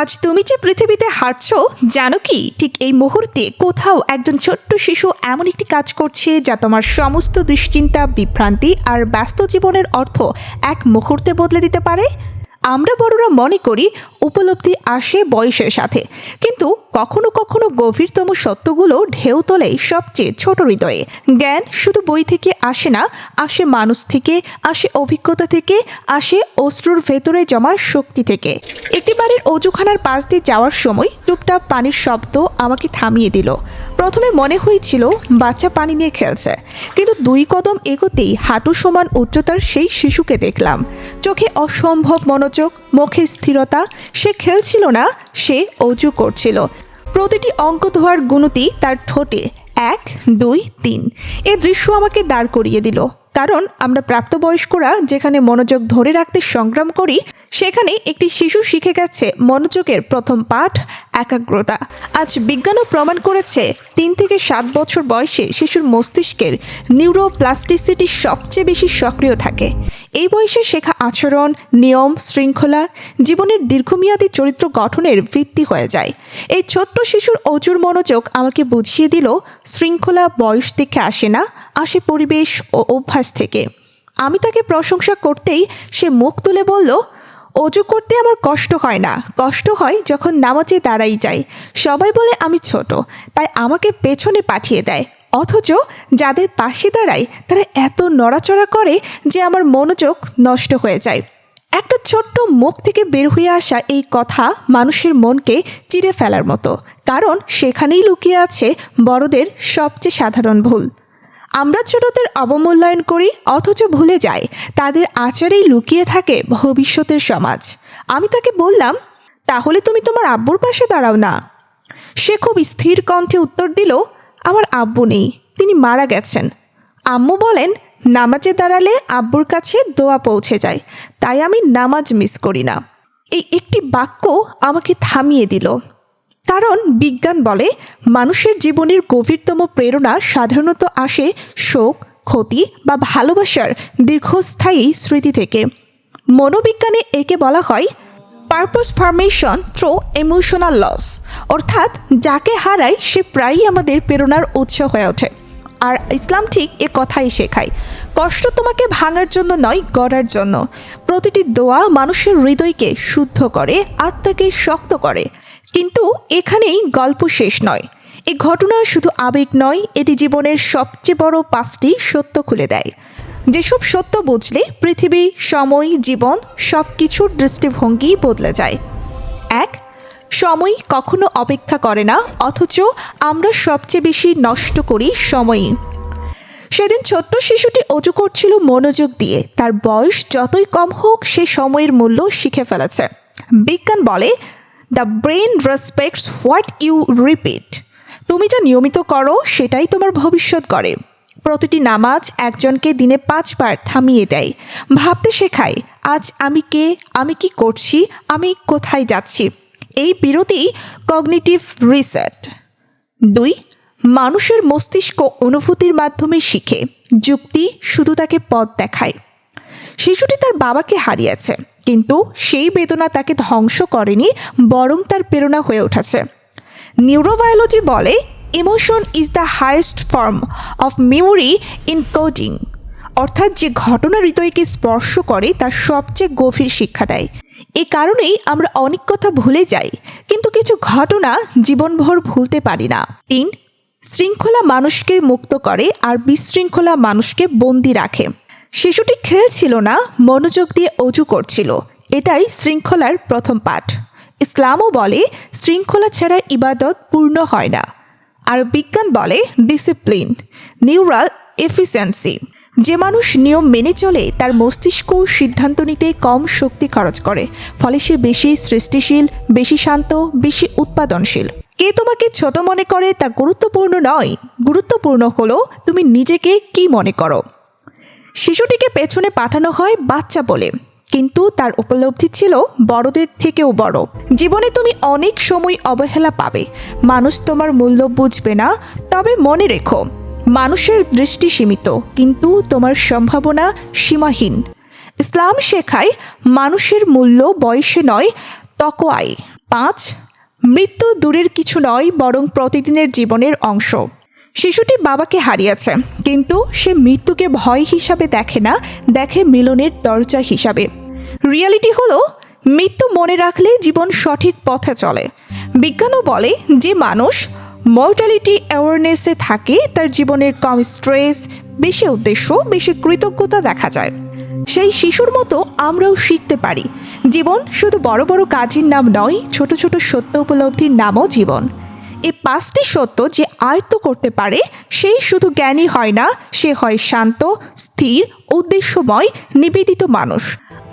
আজ তুমি যে পৃথিবীতে হাঁটছ, জানো কি? ঠিক এই মুহূর্তে কোথাও একজন ছোট্ট শিশু এমন একটি কাজ করছে যা তোমার সমস্ত দুশ্চিন্তা, বিভ্রান্তি আর ব্যস্ত জীবনের অর্থ এক মুহূর্তে বদলে দিতে পারে? আমরা বড়রা মনে করি উপলব্ধি আসে বয়সের সাথে। কিন্তু কখনো কখনো গভীরতম সত্যগুলো ঢেউ তোলে সবচেয়ে ছোট হৃদয়ে। জ্ঞান শুধু বই থেকে আসে না, আসে মানুষ থেকে, আসে অভিজ্ঞতা থেকে, আসে অশ্রুর ভেতরে জমা শক্তি থেকে। একটি বাড়ির অজুখানার পাশ দিয়ে যাওয়ার সময় টুপটাপ পানির শব্দ আমাকে থামিয়ে দিল। প্রথমে মনে হয়েছিল বাচ্চা পানি নিয়ে খেলছে, কিন্তু দুই কদম এগোতেই হাঁটু সমান উচ্চতার সেই শিশুকে দেখলাম। চোখে অসম্ভব মনোযোগ, মুখে স্থিরতা, সে খেলছিল না, সে অজু করছিল। প্রতিটি অঙ্ক ধোয়ার গুণতি তার ঠোঁটে। এক, দুই, তিন। এ দৃশ্য আমাকে দাঁড় করিয়ে দিল। কারণ আমরা প্রাপ্তবয়স্করা যেখানে মনোযোগ ধরে রাখতে সংগ্রাম করি, সেখানে একটি শিশু শিখে গেছে মনোযোগের প্রথম পাঠ, একাগ্রতা। আজ বিজ্ঞানও প্রমাণ করেছে, তিন থেকে সাত বছর বয়সে শিশুর মস্তিষ্কের নিউরোপ্লাস্টিসিটি সবচেয়ে বেশি সক্রিয় থাকে। এই বয়সে শেখা আচরণ, নিয়ম, শৃঙ্খলা, জীবনের দীর্ঘমেয়াদী চরিত্র গঠনের ভিত্তি হয়ে যায়। এই ছোট্ট শিশুর অচুর মনোযোগ আমাকে বুঝিয়ে দিল, শৃঙ্খলা বয়স থেকে আসে না আসে পরিবেশ ও অভ্যাস থেকে। আমি তাকে প্রশংসা করতেই সে মুখ তুলে বলল, অজু করতে আমার কষ্ট হয় না। কষ্ট হয় যখন নামাজে দাঁড়াই যাই। সবাই বলে আমি ছোট, তাই আমাকে পেছনে পাঠিয়ে দেয়। অথচ যাদের পাশে দাঁড়াই তারা এত নড়াচড়া করে যে আমার মনোযোগ নষ্ট হয়ে যায়। একটা ছোট্ট মুখ থেকে বের হয়ে আসা এই কথা মানুষের মনকে চিরে ফেলার মতো। কারণ সেখানেই লুকিয়ে আছে বড়দের সবচেয়ে সাধারণ ভুল। আমরা ছোটদের অবমূল্যায়ন করি, অথচ ভুলে যাই। তাদের আচারেই লুকিয়ে থাকে ভবিষ্যতের সমাজ। আমি তাকে বললাম, তাহলে তুমি তোমার আব্বুর পাশে দাঁড়াও না। সে খুব স্থির কণ্ঠে উত্তর দিল, আমার আব্বু নেই, তিনি মারা গেছেন। আম্মু বলেন, নামাজে দাঁড়ালে আব্বুর কাছে দোয়া পৌঁছে যায়, তাই আমি নামাজ মিস করি না। এই একটি বাক্য আমাকে থামিয়ে দিল। কারণ বিজ্ঞান বলে মানুষের জীবনের গভীরতম প্রেরণা সাধারণত আসে শোক, ক্ষতি বা ভালোবাসার দীর্ঘস্থায়ী স্মৃতি থেকে। মনোবিজ্ঞানে একে বলা হয় purpose formation through emotional loss অর্থাৎ যাকে হারায় সে প্রায়ই আমাদের প্রেরণার উৎস হয়ে ওঠে। আর ইসলাম ঠিক এ কথাই শেখায়, কষ্ট তোমাকে ভাঙার জন্য নয়, গড়ার জন্য। প্রতিটি দোয়া মানুষের হৃদয়কে শুদ্ধ করে, আত্মাকে শক্ত করে। কিন্তু এখানেই গল্প শেষ নয়। এ ঘটনা শুধু আবেগ নয়, এটি জীবনের সবচেয়ে বড় পাঁচটি সত্য খুলে দেয়। যেসব সত্য বুঝলে পৃথিবী, সময়, জীবন সব কিছুর দৃষ্টিভঙ্গি বদলে যায়। এক, সময় কখনো অপেক্ষা করে না, অথচ আমরা সবচেয়ে বেশি নষ্ট করি সময়ই। সেদিন ছোট্ট শিশুটি অজু করছিল মনোযোগ দিয়ে। তার বয়স যতই কম হোক, সে সময়ের মূল্য শিখে ফেলেছে। বিজ্ঞান বলে the brain respects what you repeat তুমি যা নিয়মিত করো, সেটাই তোমার ভবিষ্যৎ করে। প্রতিটি নামাজ একজনকে দিনে পাঁচবার থামিয়ে দেয়। ভাবতে শেখায়, আজ আমি কে, আমি কি করছি, আমি কোথায় যাচ্ছি। এই বিরতি কগনিটিভ রিসেট। দুই, মানুষের মস্তিষ্ক অনুভূতির মাধ্যমে শিখে। যুক্তি শুধু তাকে পথ দেখায়। শিশুটি তার বাবাকে হারিয়েছে। কিন্তু সেই বেদনা তাকে ধ্বংস করেনি, বরং তার প্রেরণা হয়ে উঠেছে। নিউরোবায়োলজি বলে emotion is the highest form of memory encoding অর্থাৎ যে ঘটনা হৃদয়কে স্পর্শ করে তার সবচেয়ে গভীর শিক্ষা দেয়। এ কারণেই আমরা অনেক কথা ভুলে যাই, কিন্তু কিছু ঘটনা জীবনভর ভুলতে পারি না। তিন, শৃঙ্খলা মানুষকে মুক্ত করে আর বিশৃঙ্খলা মানুষকে বন্দি রাখে। শিশুটি খেলছিল না, মনোযোগ দিয়ে অজু করছিল। এটাই শৃঙ্খলার প্রথম পাঠ। ইসলামও বলে, শৃঙ্খলা ছাড়া ইবাদত পূর্ণ হয় না। আর বিজ্ঞান বলে, ডিসিপ্লিন, নিউরাল এফিসিয়েন্সি। যে মানুষ নিয়ম মেনে চলে, তার মস্তিষ্ক সিদ্ধান্ত নিতে কম শক্তি খরচ করে। ফলে সে বেশি সৃষ্টিশীল, বেশি শান্ত, বেশি উৎপাদনশীল। কে তোমাকে ছোট মনে করে তা গুরুত্বপূর্ণ নয়। গুরুত্বপূর্ণ হলো, তুমি নিজেকে কি মনে করো? শিশুটিকে পেছনে পাঠানো হয় বাচ্চা বলে। কিন্তু তার উপলব্ধি ছিল বড়দের থেকেও বড়। জীবনে তুমি অনেক সময় অবহেলা পাবে। মানুষ তোমার মূল্য বুঝবে না, তবে মনে রেখো, মানুষের দৃষ্টি সীমিত, কিন্তু তোমার সম্ভাবনা সীমাহীন। ইসলাম শেখায়, মানুষের মূল্য বয়সে নয়, তকোয়ায়। পাঁচ, মৃত্যু দূরের কিছু নয়, বরং প্রতিদিনের জীবনের অংশ। শিশুটি বাবাকে হারিয়েছে, কিন্তু সে মৃত্যুকে ভয় হিসাবে দেখে না, দেখে মিলনের দরজা হিসাবে। রিয়ালিটি হলো, মৃত্যু মনে রাখলে জীবন সঠিক পথে চলে। বিজ্ঞানও বলে যে মানুষ মর্টালিটি অ্যাওয়ারনেসে থাকে, তার জীবনের কম স্ট্রেস বেশি উদ্দেশ্য, বেশি কৃতজ্ঞতা দেখা যায়। সেই শিশুর মতো আমরাও শিখতে পারি, জীবন শুধু বড় বড় কাজের নাম নয়, ছোট ছোট সত্য উপলব্ধির নামও জীবন। এই পাঁচটি সত্য যে আয়ত্ত করতে পারে, সেই শুধু জ্ঞানী হয় না, সে হয় শান্ত, স্থির, উদ্দেশ্যময়, নিবেদিত মানুষ।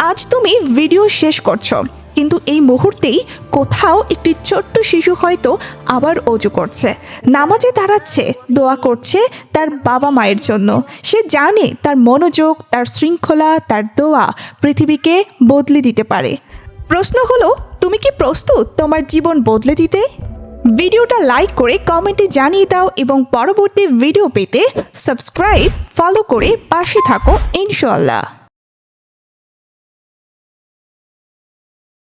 আজ তুমি ভিডিও শেষ করছ, কিন্তু এই মুহূর্তেই কোথাও একটি ছোট্ট শিশু হয়তো আবার অজু করছে। নামাজে দাঁড়াচ্ছে, দোয়া করছে তার বাবা মায়ের জন্য। সে জানে তার মনোযোগ, তার শৃঙ্খলা, তার দোয়া পৃথিবীকে বদলে দিতে পারে। প্রশ্ন হলো, তুমি কি প্রস্তুত তোমার জীবন বদলে দিতে? ভিডিওটা লাইক করে কমেন্টে জানিয়ে দাও এবং পরবর্তী ভিডিও পেতে সাবস্ক্রাইব, ফলো করে পাশে থাকো ইনশাল্লাহ